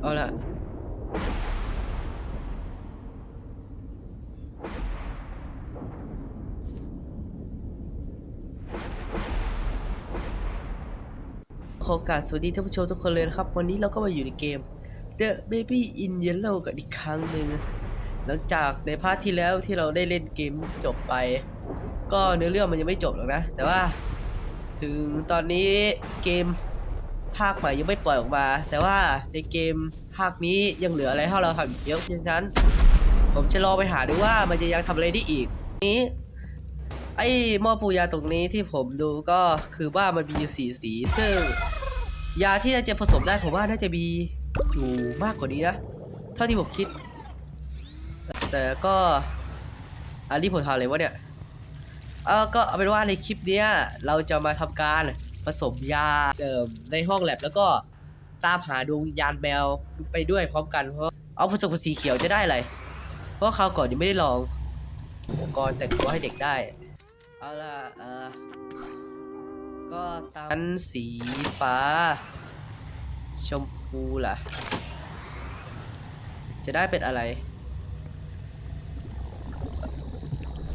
เอาละขอกาบสวัสดีท่านผู้ชมทุกคนเลยนะครับ วันนี้เราก็มาอยู่ในเกม The Baby in Yellow กันอีกครั้งหนึ่ง หลังจากในพาร์ทที่แล้วที่เราได้เล่นเกมจบไป ก็เนื้อเรื่องมันยังไม่จบหรอกนะ แต่ว่า ถึงตอนนี้เกม ภาคใหม่ยังไม่ปล่อยออกมา แต่ว่าในเกมภาคนี้ยังเหลืออะไรให้เราทำอีกเยอะเพราะฉะนั้น ผมจะรอไปหาดูว่ามันจะยังทำอะไรได้อีก นี้ ไอ้หม้อปูยาตรงนี้ที่ผมดูก็คือว่ามันมีสีสี ซึ่ง ยาที่จะผสมได้ผมว่าน่าจะมีอยู่มากกว่านี้นะเท่าที่ผมคิด แต่ก็อันนี้ผมทำอะไรวะเนี่ยเออก็เอาเป็นว่าในคลิปเนี้ยเราจะมาทำการ ผสมยาเดิมในห้องแลบแล้วก็ตามหาดวงวิญญาณแมวไปด้วยพร้อมกันเพราะเอาผสมกับสีเขียวจะได้อะไร เพราะคราวก่อนยังไม่ได้ลองอุปกรณ์แต่งตัวให้เด็กได้ เอาล่ะเออก็ตามสีฟ้า ชมพูล่ะ จะได้เป็นอะไร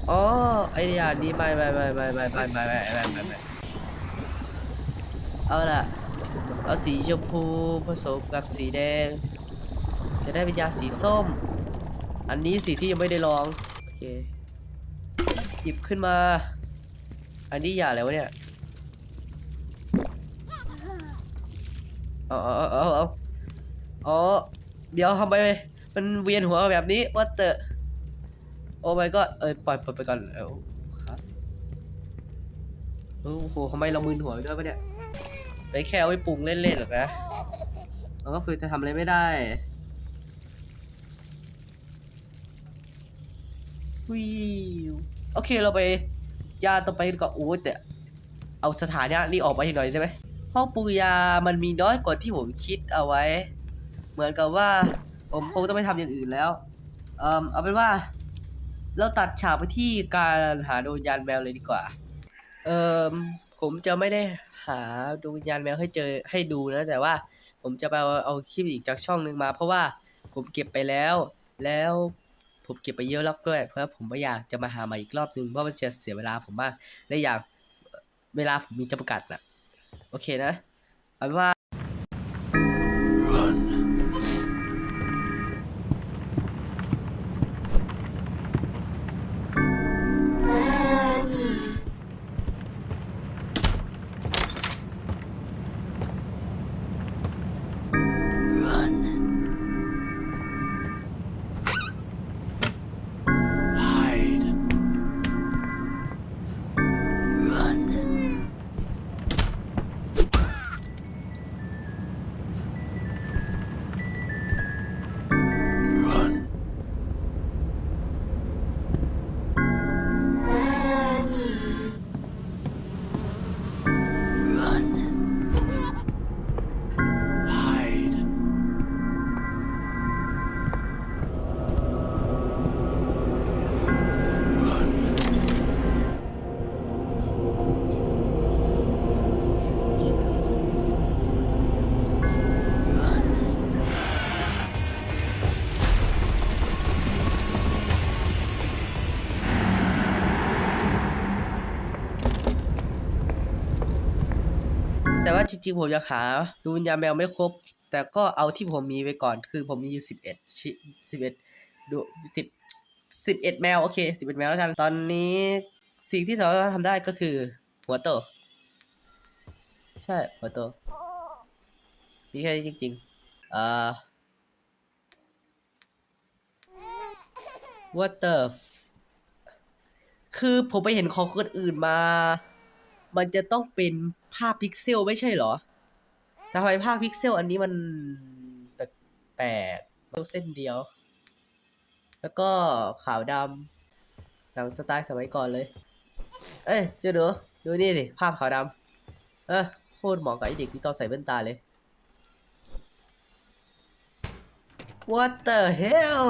อ๋อไอเดียนี้ไม่ไม่ไม่ไม่ไม่ไม่ไม่ไม่ไม่ไม่ไม่ เอาล่ะ เอาสีชมพูผสมกับสีแดง จะได้เป็นยาสีส้ม อันนี้สีที่ยังไม่ได้ลอง โอเค หยิบขึ้นมา อันนี้ยาอะไรวะเนี่ย เอาเอาเอาเอาเอาอ๋อ เดี๋ยวทำไมมันเวียนหัวแบบนี้ว่าเตอโอ้ my god เอ้ยปล่อยปล่อยไปก่อนเอ้าโอ้โหทำไมเรามึนหัวด้วยปะเนี่ย ไปแค่เอาไว้ปรุงเล่นๆหรอกนะมันก็คือจะทำอะไรไม่ได้วิวโอเคเราไปยาต่อไปกว่อนโอ้แต่เอาสถานะนี่ออกไปอีกหน่อยได้ไหมห้องปรุงยามันมีน้อยกว่าที่ผมคิดเอาไว้ เหมือนกับว่าผมคงต้องไปทำอย่างอื่นแล้วเอ่อเอาเป็นว่า เราตัดฉากไปที่การหาโดวงวิญญาณแมวเลยดีกว่า เอ่อ ผมจะไม่ได้หาดวงวิญญาณแมวให้เจอให้ดูนะ แต่ว่าผมจะไปเอาเอาคลิปอีกจากช่องหนึ่งมา เพราะว่าผมเก็บไปแล้ว แล้วผมเก็บไปเยอะแล้วด้วย เพราะผมไม่อยากจะมาหามาอีกรอบหนึ่งเพราะมันจะเสียเวลาผมมากและอย่างเวลาผมมีจำกัดนะโอเคนะเอาว่า แต่ว่าจริงๆผมอยากหาดูวิญญาณแมวไม่ครบ แต่ก็เอาที่ผมมีไว้ก่อน คือผมมีอยู่สิบเอ็ดชิสิบเอ็ดดูสิบสิบเอ็ดแมว โอเคสิบเอ็ดแมวแล้วกัน ตอนนี้สิ่งที่เราทำได้ก็คือ หัวโต ใช่ หัวโต มีแค่นี้จริงๆอ่า what the คือผมไปเห็นของคนอื่นมา มันจะต้องเป็นภาพพิกเซลไม่ใช่เหรอทำไมภาพพิกเซลอันนี้มันแปลกๆเส้นเดียว แล้วก็ขาวดำหนังสไตล์สมัยก่อนเลย เอ้ยเจ้าหนูดูนี่ดิภาพขาวดำเออโคตรเหมาะกับไอเด็กที่ตอนใส่แว่นตาเลย What the hell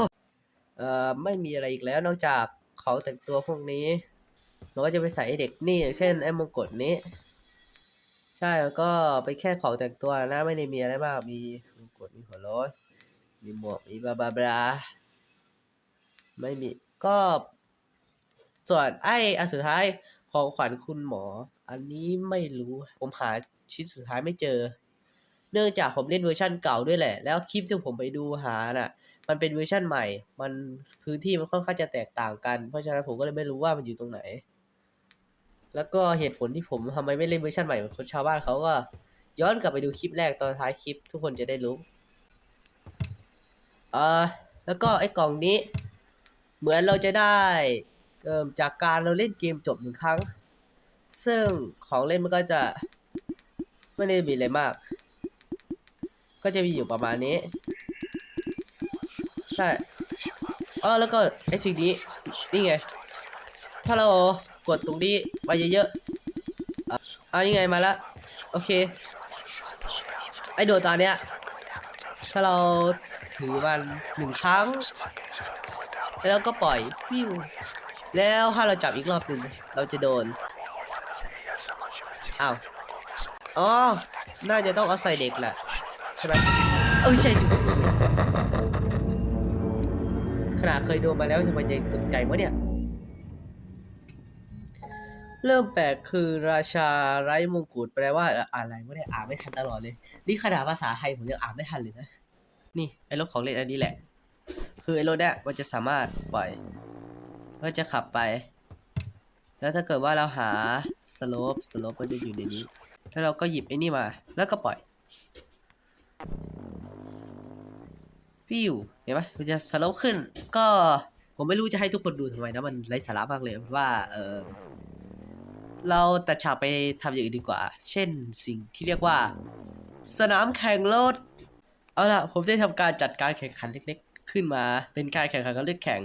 เอ่อไม่มีอะไรอีกแล้วนอกจากเขาแต่งตัวพวกนี้ เราก็จะไปใส่ไอเด็กนี่อย่างเช่นไอ้มงกุฎนี้ ใช่แล้วก็เป็นแค่ของแต่งตัวนะไม่ได้มีอะไรมากมีมงกุฎมีหัวโล้นมีหมวกมีบาบาบลาไม่มีก็ ส่วนไอ้อันสุดท้ายของขวัญคุณหมอ อันนี้ไม่รู้ผมหาชิ้นสุดท้ายไม่เจอ เนื่องจากผมเล่นเวอร์ชั่นเก่าด้วยแหละ แล้วคลิปที่ผมไปดูหาน่ะ มันเป็นเวอร์ชั่นใหม่ มันพื้นที่มันค่อนข้างจะแตกต่างกัน เพราะฉะนั้นผมก็เลยไม่รู้ว่ามันอยู่ตรงไหน แล้วก็เหตุผลที่ผมทำไมไม่เล่นเวอร์ชันใหม่เหมือนคนชาวบ้านเขาก็ ย้อนกลับไปดูคลิปแรกตอนท้ายคลิป ทุกคนจะได้รู้เออแล้วก็ไอ้กล่องนี้ เหมือนเราจะได้เอ่มจากการเราเล่นเกมจบหนึ่งครั้ง ซึ่งของเล่นมันก็จะไม่ได้มีอะไรมาก ก็จะมีอยู่ประมาณนี้ ใช่เออแล้วก็ไอ้สิ่งนี้นี่ไง ถ้าเรากดตรงนี้ไปเยอะๆอะเอานี่ไงมาละโอเค ไอ้โดดตอนเนี้ยถ้าเราถือมันหนึ่งครั้ง แล้วก็ปล่อยวิวแล้วถ้าเราจับอีกรอบหนึ่งเราจะโดนอ้าวอ๋อ น่าจะต้องเอาใส่เด็กแหละใช่ไหมเออใช่จุดขนาดเคยโดนมาแล้วทำไมยังสนใจวะเนี่ย เริ่มแปลกคือราชาไร้มงกุฎแปลว่าอะไรวะเนี่ยอ่านไม่ทันตลอดเลย นี่ขนาดภาษาไทยผมยังอ่านไม่ทันเลยนะ นี่ไอ้รถของเล่นอันนี้แหละ คือไอ้รถเนี่ยมันจะสามารถปล่อยก็จะขับไป แล้วถ้าเกิดว่าเราหาสโลปสโลปมันจะอยู่ในนี้ แล้วเราก็หยิบไอ้นี่มา แล้วก็ปล่อยปิ้วเห็นไหมมันจะสโลปขึ้น ก็ผมไม่รู้จะให้ทุกคนดูทำไมนะมันไร้สาระมากเลยว่า เออ เราตัดฉากไปทำอย่างอื่นดีกว่า เช่นสิ่งที่เรียกว่า สนามแข่งรถ เอาล่ะ ผมได้ทำการจัดการแข่งขันเล็ก ๆ ขึ้นมา เป็นการแข่งขันกันเลือกแข่ง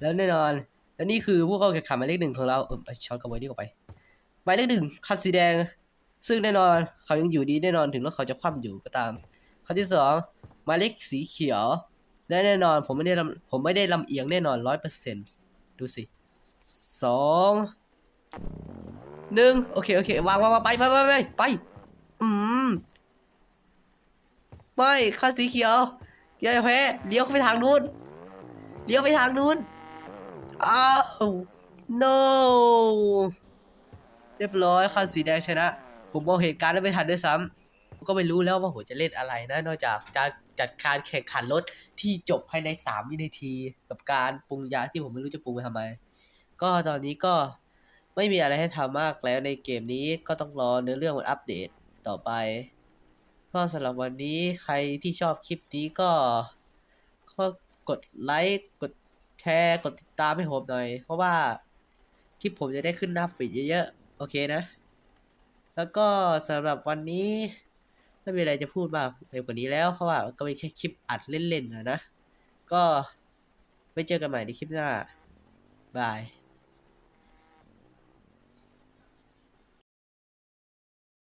แล้วแน่นอน และนี่คือผู้เข้าแข่งขันหมายเลขหนึ่งของเรา เออไปช็อตกระบวยนี่ออกไป หมายเลขหนึ่งคันสีแดง ซึ่งแน่นอนเขายังอยู่ดีแน่นอนถึงแล้วเขาจะคว่ำอยู่ก็ตามคันที่สองหมายเลขสีเขียวและแน่นอนผมไม่ได้ลำผมไม่ได้ลำเอียงแน่นอนร้อยเปอร์เซ็นต์ดูสิสอง หนึ่งโอเค โอเควางวางวางไปไปไปไปไปอืมไม่คันสีเขียวอย่าแพ้เลี้ยวไปทางนู้นเลี้ยวไปทางนู้นอ้าว no เรียบร้อยคันสีแดงชนะ ผมมองเหตุการณ์นั้นไม่ทันด้วยซ้ำก็ไม่รู้แล้วว่าผมจะเล่นอะไรนะ นอกจากจะจัดการแข่งขันรถที่จบภายใน3วินาที กับการปรุงยาที่ผมไม่รู้จะปรุงไปทำไม ก็ตอนนี้ก็ ไม่มีอะไรให้ทำมากแล้วในเกมนี้ก็ต้องรอเนื้อเรื่องมันอัปเดตต่อไป ก็สำหรับวันนี้ใครที่ชอบคลิปนี้ก็ก็กดไลค์กดแชร์กดติดตามให้ผมหน่อย เพราะว่าคลิปผมจะได้ขึ้นหน้าฟีดเยอะๆ โอเคนะ แล้วก็สำหรับวันนี้ ไม่มีอะไรจะพูดมากไปกว่านี้แล้ว เพราะว่าก็เป็นแค่คลิปอัดเล่นๆนะนะ ก็ไว้เจอกันใหม่ในคลิปหน้า บาย